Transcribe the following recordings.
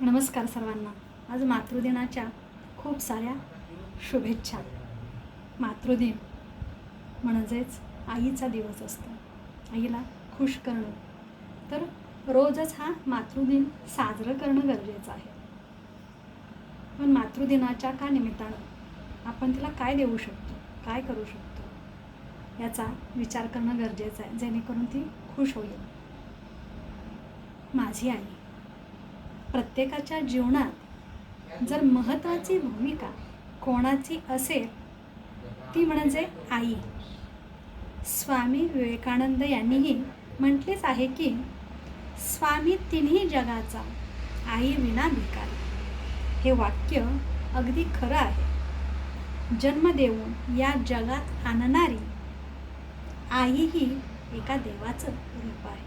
नमस्कार सर्वांना. आज मातृदिनाच्या खूप साऱ्या शुभेच्छा. मातृदिन म्हणजेच आईचा दिवस असतो. आईला खुश करणं. तर रोजच हा मातृदिन साजरं करणं गरजेचं आहे. पण मातृदिनाच्या का निमित्तानं आपण तिला काय देऊ शकतो? काय करू शकतो? याचा विचार करणं गरजेचं आहे. जेणेकरून ती खुश होईल. माझी आई प्रत्येकाच्या जीवनात जर महत्त्वाची भूमिका कोणाची असेल ती म्हणजे आई. स्वामी विवेकानंद यांनीही म्हटलेच आहे की स्वामी तिन्ही जगाचा आई विना भिकारी. हे वाक्य अगदी खरं आहे. जन्म देऊन या जगात आणणारी आई ही एका देवाचं रूप आहे.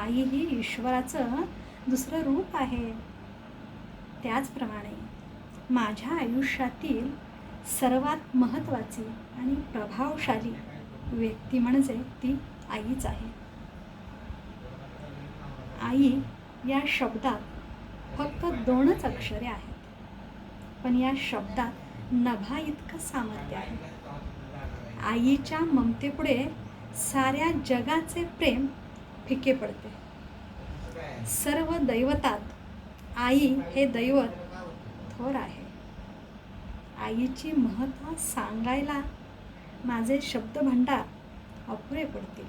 आई ही ईश्वराचं दुसरं रूप आहे. त्याचप्रमाणे माझ्या आयुष्यातील सर्वात महत्त्वाची आणि प्रभावशाली व्यक्ती म्हणजे ती आईच आहे. आई या शब्दात फक्त दोनच अक्षरे आहेत. पण या शब्दात नभा इतकं सामर्थ्य आहे. आईच्या ममतेपुढे साऱ्या जगाचे प्रेम फिके पडते. सर्व दैवतात आई हे दैवत थोर आहे. आईची महत्त्व सांगायला माझे शब्दभंडार अपुरे पडतील.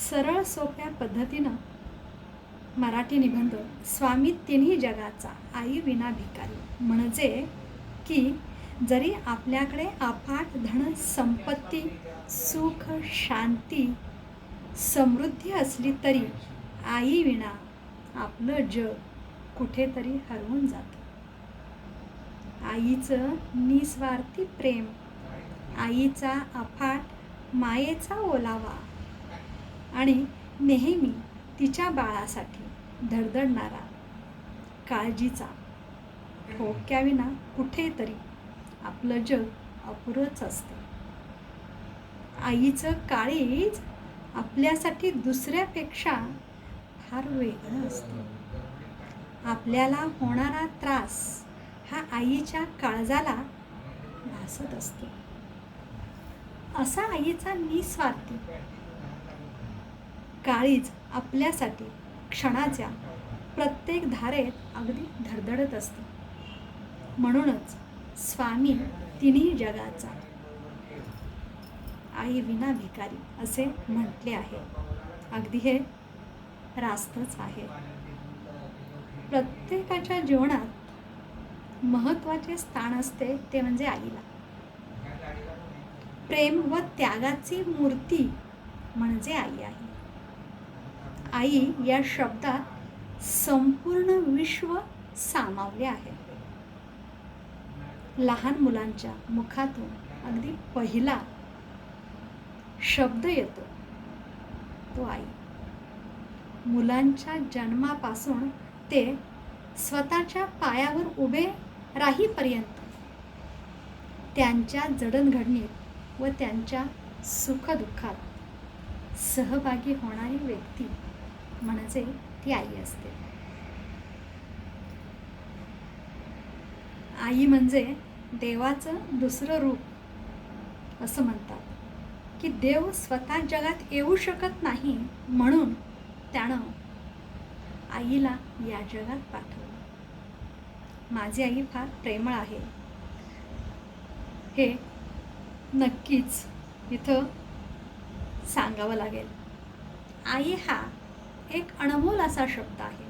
सरळ सोप्या पद्धतीनं मराठी निबंध स्वामी तिन्ही जगाचा आई विना भिकारी म्हणजे की जरी आपल्याकडे अफाट धन संपत्ती सुख शांती समृद्धी असली तरी आई विना आपलं जग कुठेतरी हरवून जातं. आईचं निस्वार्थी प्रेम आईचा अफाट मायेचा ओलावा आणि नेहमी तिच्या बाळासाठी धडधडणारा काळजीचा ठोक्याविना कुठेतरी आपलं जग अपुरंच असतं. आईचं काळीच आपल्यासाठी दुसऱ्यापेक्षा फार वेगळं असतं. आपल्याला होणारा त्रास हा आईच्या काळजाला भासत असतो. असा आईचा निस्वार्थी काळीज आपल्यासाठी क्षणाच्या प्रत्येक धारेत अगदी धडधडत असते. म्हणूनच स्वामी तिन्ही जगाचा आई विना भिकारी असे म्हटले आहे. अगदी हे रास्तच आहे. प्रत्येकाच्या जीवनात महत्त्वाचे स्थान असते ते म्हणजे आईला. प्रेम व त्यागाची मूर्ती म्हणजे आई आहे. आई या शब्दात संपूर्ण विश्व सामावले आहे. लहान मुलांच्या मुखातून अगदी पहिला शब्द येतो. तो आई. मुलांच्या जन्मापासून ते स्वतःच्या पायावर उभे राहीपर्यंत त्यांच्या जडणघडणीत व त्यांच्या सुखदुःखात सहभागी होणारी व्यक्ती म्हणजे ती आई असते. आई म्हणजे देवाचं दुसरं रूप असं म्हणतात. की देव स्वतः जगात येऊ शकत नाही म्हणून त्यानं आईला या जगात पाठवलं. माझी आई फार प्रेमळ आहे. हे नक्कीच इथं सांगावं लागेल. आई हा एक अनमोल असा शब्द आहे.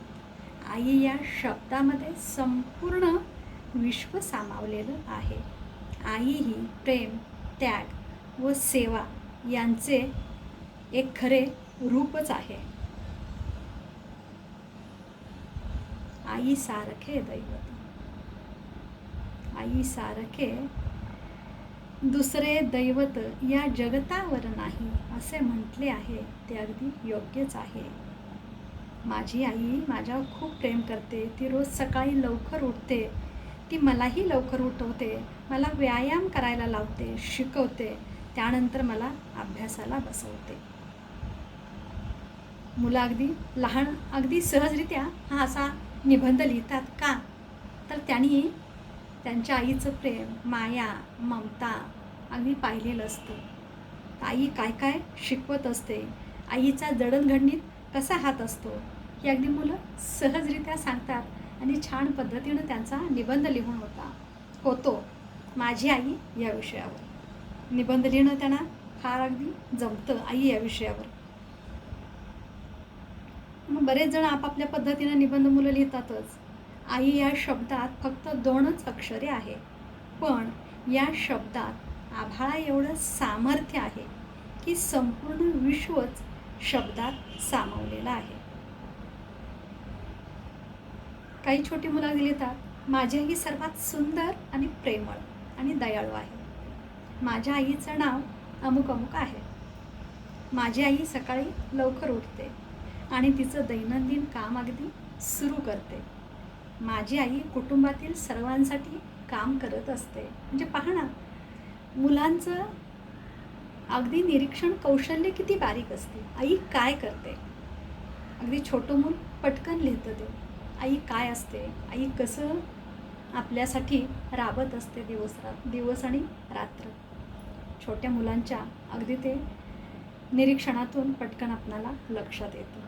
आई या शब्दामध्ये संपूर्ण विश्व सामावलेलं आहे. आई ही प्रेम त्याग व सेवा यांचे एक खरे रूपच आहे. आई सारखे दैवत. आई सारखे दुसरे दैवत या जगतावर नाही असे म्हटले आहे. ते अगदी योग्यच आहे. माझी आई माझ्यावर खूप प्रेम करते. ती रोज सकाळी लवकर उठते. ती मलाही लवकर उठवते. मला व्यायाम करायला लावते शिकवते. त्यानंतर मला अभ्यासाला बसवते. मुलं अगदी लहान अगदी सहजरित्या हा असा निबंध लिहितात का? तर त्यांनी त्यांच्या आईचं प्रेम माया ममता अगदी पाहिलेलं असतं. आई काय काय शिकवत असते? आईचा जडणघडणीत कसा हात असतो? हे अगदी मुलं सहजरित्या सांगतात आणि छान पद्धतीनं त्यांचा निबंध लिहून होता होतो. माझी आई या विषयावर. निबंध लिहिणं त्यांना फार अगदी जमतं आई या विषयावर. मग बरेच जण आपापल्या पद्धतीनं निबंध मुलं लिहितातच. आई या शब्दात फक्त दोनच अक्षरे आहे. पण या शब्दात आभाळा एवढं सामर्थ्य आहे की संपूर्ण विश्वच शब्दात सामावलेलं आहे. काही छोटी मुलं लिहितात माझी ही सर्वात सुंदर आणि प्रेमळ आणि दयाळू आहे. माझ्या आईचं नाव अमुक अमुक आहे. माझी आई सकाळी लवकर उठते आणि तिचं दैनंदिन काम अगदी सुरू करते. माझी आई कुटुंबातील सर्वांसाठी काम करत असते. म्हणजे पहा ना मुलांचं अगदी निरीक्षण कौशल्य किती बारीक असते. आई काय करते? अगदी छोटं मूल पटकन लिहितं ते. आई काय असते? आई कसं आपल्यासाठी राबत असते दिवस रात दिवस आणि रात्र. छोट्या मुलांच्या अगदी ते निरीक्षणातून पटकन आपणाला लक्षात येतं.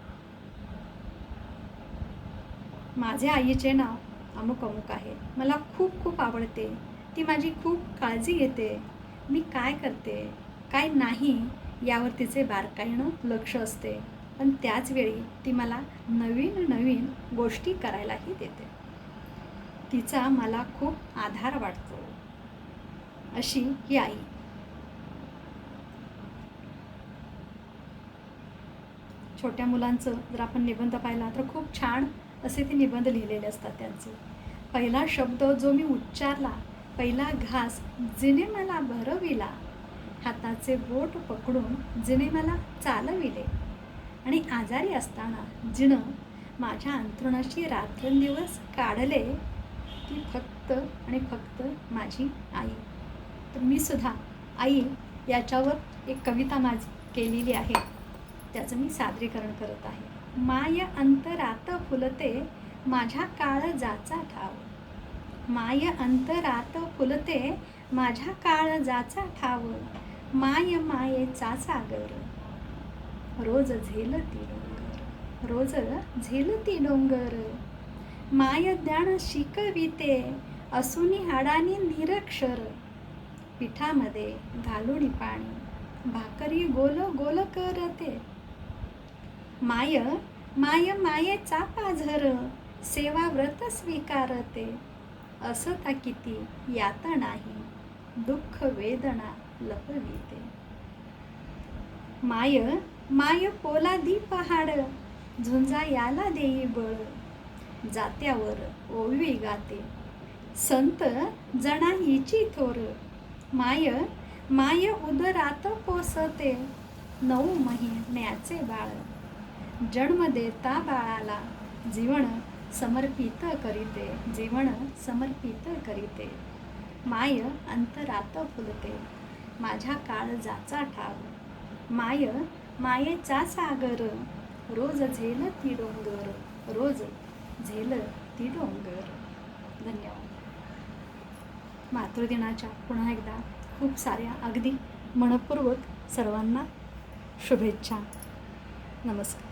माझे आईचे नाव अमुक अमुक आहे. मला खूप खूप आवडते. ती माझी खूप काळजी घेते. मी काय करते काय नाही यावर तिचे बारकाईनं लक्ष असते. पण त्याचवेळी ती मला नवीन नवीन गोष्टी करायलाही देते. तिचा मला खूप आधार वाटतो. अशी ही आई. छोट्या मुलांचं जर आपण निबंध पाहिला तर खूप छान असे ते निबंध लिहिलेले असतात त्यांचे. पहिला शब्द जो मी उच्चारला पहिला घास जिने मला भरविला हाताचे बोट पकडून जिने मला चालविले. आणि आजारी असताना जिनं माझ्या अंथरुणाशी रात्रंदिवस काढले ती फक्त आणि फक्त माझी आई. तर मी सुद्धा आई याच्यावर एक कविता माझी केलेली आहे. त्याचं मी सादरीकरण करत आहे. माय अंतरात फुलते माझ्या काळ जाचा ठाव. माय अंतरात फुलते माझ्या काळ जाचा ठाव. माय मायेचा सागर. रोज झेलती डोंगर. रोज झेलती डोंगर. माय ज्ञान शिकविते असूनी हाडानी निरक्षर. पिठामध्ये घालुनी पाणी भाकरी गोल गोल करते. माय माय मायेचा पाझर सेवा व्रत स्वीकारते. असता किती यात नाही दुःख वेदना लपविते. माय माय पोला दी पहाड झुंजा याला देई बळ. जात्यावर ओळवी गाते. संत जणा हिची थोर माय माय उदरात पोसते नऊ महिन्याचे बाळ. जन्म देता बाळाला जीवन समर्पित करीते जीवन समर्पित करीते. माय अंतरात फुलते माझ्या काळजाचा ठाव. माय मायेचा सागर रोज झेल ती डोंगर रोज झेल ती डोंगर धन्यवाद. मातृदिनाच्या पुन्हा एकदा खूप साऱ्या अगदी मनपूर्वक सर्वांना शुभेच्छा. नमस्कार.